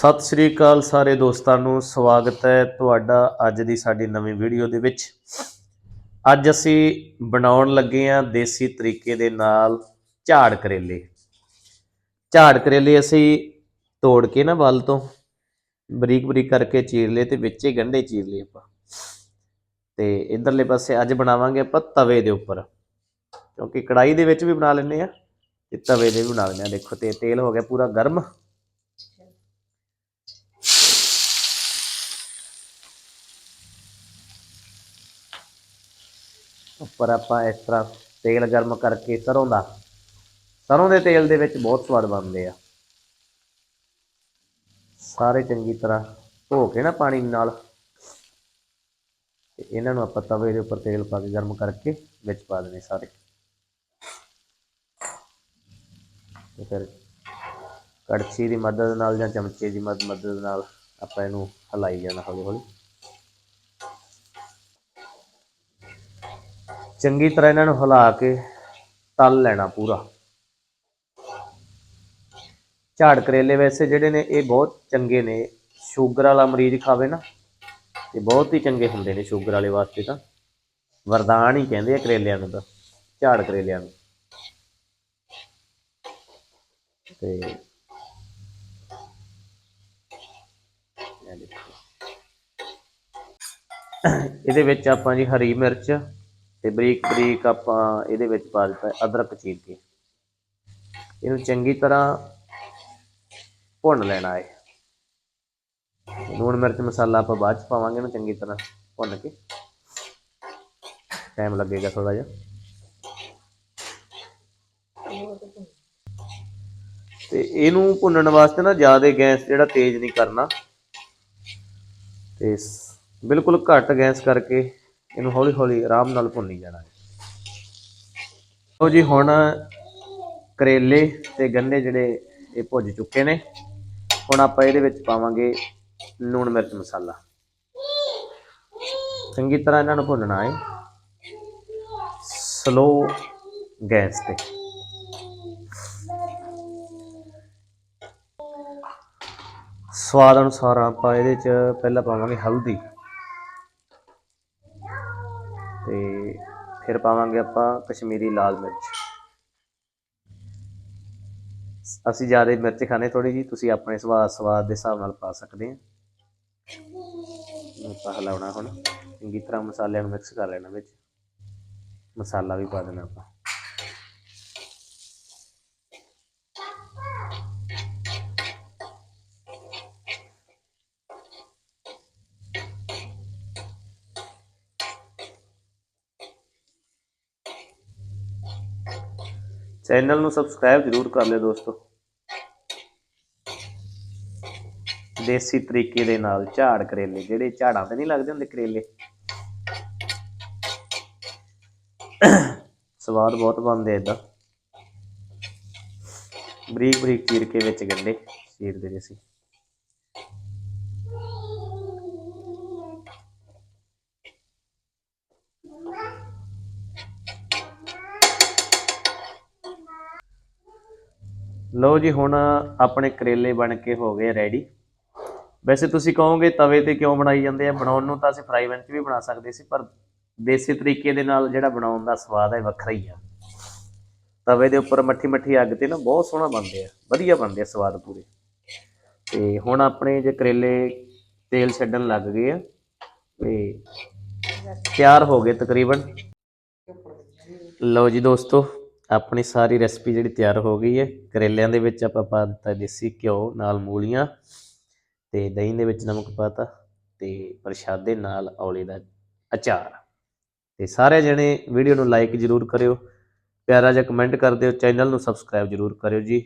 ਸਤਿ ਸ਼੍ਰੀ ਅਕਾਲ ਸਾਰੇ ਦੋਸਤਾਂ ਨੂੰ। ਸਵਾਗਤ ਹੈ ਤੁਹਾਡਾ ਅੱਜ ਦੀ ਸਾਡੀ ਨਵੀਂ ਵੀਡੀਓ ਦੇ ਵਿੱਚ। ਅੱਜ ਅਸੀਂ ਬਣਾਉਣ ਲੱਗੇ ਹਾਂ ਦੇਸੀ ਤਰੀਕੇ ਦੇ ਨਾਲ ਝਾੜ ਕਰੇਲੇ। ਝਾੜ ਕਰੇਲੇ ਅਸੀਂ ਤੋੜ ਕੇ ਨਾ ਵੱਲ ਤੋਂ ਬਰੀਕ ਬਰੀਕ ਕਰਕੇ ਚੀਰ ਲਏ ਤੇ ਵਿੱਚ ਹੀ ਗੰਢੇ ਚੀਰ ਲਏ ਆਪਾਂ। ਤੇ ਇਧਰਲੇ ਪਾਸੇ ਅੱਜ ਬਣਾਵਾਂਗੇ ਆਪਾਂ ਤਵੇ ਦੇ ਉੱਪਰ। ਕਿਉਂਕਿ ਕੜਾਈ ਦੇ ਵਿੱਚ ਵੀ ਬਣਾ ਲੈਂਦੇ ਆ ਤੇ ਤਵੇ ਦੇ ਵੀ ਬਣਾ ਲੈਂਦੇ ਆ ਦੇਖੋ ਤੇ ਤੇਲ ਹੋ ਗਿਆ ਪੂਰਾ ਗਰਮ। ਉੱਪਰ ਆਪਾਂ ਇਸ ਤਰ੍ਹਾਂ ਤੇਲ ਗਰਮ ਕਰਕੇ ਸਰੋਂ ਦਾ, ਸਰੋਂ ਦੇ ਤੇਲ ਦੇ ਵਿੱਚ ਬਹੁਤ ਸਵਾਦ ਬਣਦੇ ਆ। ਸਾਰੇ ਚੰਗੀ ਤਰ੍ਹਾਂ ਧੋ ਕੇ ਨਾ ਪਾਣੀ ਨਾਲ, ਤੇ ਇਹਨਾਂ ਨੂੰ ਆਪਾਂ ਤਵੇ ਦੇ ਉੱਪਰ ਤੇਲ ਪਾ ਕੇ ਗਰਮ ਕਰਕੇ ਵਿੱਚ ਪਾ ਦੇਣੇ ਸਾਰੇ। ਤੇ ਫਿਰ ਕੜਛੀ ਦੀ ਮਦਦ ਨਾਲ ਜਾਂ ਚਮਚੇ ਦੀ ਮਦ- ਮਦਦ ਨਾਲ ਆਪਾਂ ਇਹਨੂੰ ਹਲਾਈ ਜਾਣਾ ਹੌਲੀ ਹੌਲੀ ਚੰਗੀ ਤਰ੍ਹਾਂ ਇਹਨਾਂ ਨੂੰ ਹਿਲਾ ਕੇ ਤਲ ਲੈਣਾ ਪੂਰਾ। ਝਾੜ ਕਰੇਲੇ ਵੈਸੇ ਜਿਹੜੇ ਨੇ, ਇਹ ਬਹੁਤ ਚੰਗੇ ਨੇ। ਸ਼ੂਗਰ ਵਾਲਾ ਮਰੀਜ਼ ਖਾਵੇ ਨਾ, ਤੇ ਬਹੁਤ ਹੀ ਚੰਗੇ ਹੁੰਦੇ ਨੇ ਸ਼ੂਗਰ ਵਾਲੇ ਵਾਸਤੇ ਤਾਂ। ਵਰਦਾਨ ਹੀ ਕਹਿੰਦੇ ਆ ਕਰੇਲਿਆਂ ਨੂੰ ਤਾਂ, ਝਾੜ ਕਰੇਲਿਆਂ ਨੂੰ। ਤੇ ਇਹਦੇ ਵਿੱਚ ਆਪਾਂ ਜੀ ਹਰੀ ਮਿਰਚ ਤੇ ਬਰੀਕ ਬਰੀਕ ਆਪਾਂ ਇਹਦੇ ਵਿੱਚ ਪਾ ਦਿੱਤਾ ਅਦਰਕ ਚੀਰ ਕੇ। ਇਹਨੂੰ ਚੰਗੀ ਤਰ੍ਹਾਂ ਭੁੰਨ ਲੈਣਾ ਹੈ। ਲੂਣ ਮਿਰਚ ਮਸਾਲਾ ਆਪਾਂ ਬਾਅਦ ਚ ਪਾਵਾਂਗੇ ਇਹਨੂੰ ਚੰਗੀ ਤਰ੍ਹਾਂ ਭੁੰਨ ਕੇ। ਟਾਈਮ ਲੱਗੇਗਾ ਥੋੜਾ ਜਿਹਾ। ਤੇ ਇਹਨੂੰ ਭੁੰਨਣ ਵਾਸਤੇ ਨਾ ਜ਼ਿਆਦਾ ਗੈਸ ਜਿਹੜਾ ਤੇਜ਼ ਨਹੀਂ ਕਰਨਾ। ਤੇ ਬਿਲਕੁਲ ਘੱਟ ਗੈਸ ਕਰਕੇ ਇਹਨੂੰ ਹੌਲੀ ਹੌਲੀ ਆਰਾਮ ਨਾਲ ਭੁੰਨੀ ਜਾਣਾ ਹੈ। ਲਓ ਜੀ, ਹੁਣ ਕਰੇਲੇ ਤੇ ਗੰਨੇ ਜਿਹੜੇ ਇਹ ਭੁੱਜ ਚੁੱਕੇ ਨੇ। ਹੁਣ ਆਪਾਂ ਇਹਦੇ ਵਿੱਚ ਪਾਵਾਂਗੇ ਲੂਣ ਮਿਰਚ ਮਸਾਲਾ। ਚੰਗੀ ਤਰ੍ਹਾਂ ਇਹਨਾਂ ਨੂੰ ਭੁੰਨਣਾ ਹੈ। ਸਲੋ ਗੈਸ ਤੇ। ਸਵਾਦ ਅਨੁਸਾਰ ਆਪਾਂ ਇਹਦੇ ਚ ਪਹਿਲਾਂ ਪਾਵਾਂਗੇ ਹਲਦੀ। ਤੇ ਫਿਰ ਪਾਵਾਂਗੇ ਆਪਾਂ ਕਸ਼ਮੀਰੀ ਲਾਲ ਮਿਰਚ। ਅਸੀਂ ਜ਼ਿਆਦਾ ਮਿਰਚ ਖਾਣੇ ਥੋੜੀ ਜੀ ਤੁਸੀਂ ਆਪਣੇ ਸਵਾਦ ਸਵਾਦ ਦੇ ਹਿਸਾਬ ਨਾਲ ਪਾ ਸਕਦੇ ਆ। ਇਹਨੂੰ ਆਪਾਂ ਹਿਲਾਉਣਾ ਹੁਣ। ਚੰਗੀ ਤਰ੍ਹਾਂ ਮਸਾਲਿਆਂ ਨੂੰ ਮਿਕਸ ਕਰ ਲੈਣਾ ਵਿੱਚ। ਮਸਾਲਾ ਵੀ ਪਾ ਦੇਣਾ ਆਪਾਂ। ਚੈਨਲ ਨੂੰ ਸਬਸਕ੍ਰਾਈਬ ਜ਼ਰੂਰ ਕਰ ਲਿਓ ਦੋਸਤੋ। ਦੇਸੀ ਤਰੀਕੇ ਦੇ ਨਾਲ ਝਾੜ ਕਰੇਲੇ, ਜਿਹੜੇ ਝਾੜਾਂ ਤੇ ਨਹੀਂ ਲੱਗਦੇ ਹੁੰਦੇ ਕਰੇਲੇ। ਸਵਾਦ ਬਹੁਤ ਬਣਦੇ ਇਦਾਂ ਬਰੀਕ ਬਰੀਕ ਚੀਰ ਕੇ ਵਿੱਚ ਗੰਡੇ ਚੀਰਦੇ ਜੇ ਸੀ ਲਓ ਜੀ, ਹੁਣ ਆਪਣੇ ਕਰੇਲੇ ਬਣ ਕੇ ਹੋ ਗਏ ਰੈਡੀ ਵੈਸੇ ਤੁਸੀਂ ਕਹੋਗੇ ਤਵੇ ਤੇ ਕਿਉਂ ਬਣਾਈ ਜਾਂਦੇ ਆ? ਬਣਾਉਣ ਨੂੰ ਤਾਂ ਅਸੀਂ ਫਰਾਈ ਪੈਨ 'ਚ ਵੀ ਬਣਾ ਸਕਦੇ ਸੀ, ਪਰ ਦੇਸੀ ਤਰੀਕੇ ਦੇ ਨਾਲ ਜਿਹੜਾ ਬਣਾਉਣ ਦਾ ਸਵਾਦ ਹੈ, ਵੱਖਰਾ ਹੀ ਆ। ਤਵੇ ਦੇ ਉੱਪਰ ਮੱਠੀ ਮੱਠੀ ਅੱਗ ਤੇ ਨਾ ਬਹੁਤ ਸੋਹਣਾ ਬਣਦੇ ਆ, ਵਧੀਆ ਬਣਦੇ ਆ ਸਵਾਦ ਪੂਰੇ। ਤੇ ਹੁਣ ਆਪਣੇ ਜੇ ਕਰੇਲੇ ਤੇਲ ਛੱਡਣ ਲੱਗ ਗਏ ਆ, ਤੇ ਤਿਆਰ ਹੋ ਗਏ ਤਕਰੀਬਨ। ਲਓ ਜੀ ਦੋਸਤੋ ਆਪਣੀ ਸਾਰੀ ਰੈਸਪੀ ਜਿਹੜੀ ਤਿਆਰ ਹੋ ਗਈ ਹੈ, ਕਰੇਲਿਆਂ ਦੇ ਵਿੱਚ ਆਪਾਂ ਪਾ ਦਿੱਤਾ ਦੇਸੀ ਘਿਓ ਨਾਲ ਮੂਲੀਆਂ ਤੇ ਦਹੀਂ ਦੇ ਵਿੱਚ ਨਮਕ ਪਾਤਾ ਤੇ ਪ੍ਰਸ਼ਾਦੇ ਨਾਲ ਔਲੇ ਦਾ ਅਚਾਰ। ਤੇ ਸਾਰੇ ਜਣੇ ਵੀਡੀਓ ਨੂੰ ਲਾਈਕ ਜਰੂਰ ਕਰਿਓ, ਪਿਆਰਾ ਜਿਹਾ ਕਮੈਂਟ ਕਰ ਦਿਓ ਚੈਨਲ ਨੂੰ ਸਬਸਕ੍ਰਾਈਬ ਜਰੂਰ ਕਰਿਓ ਜੀ।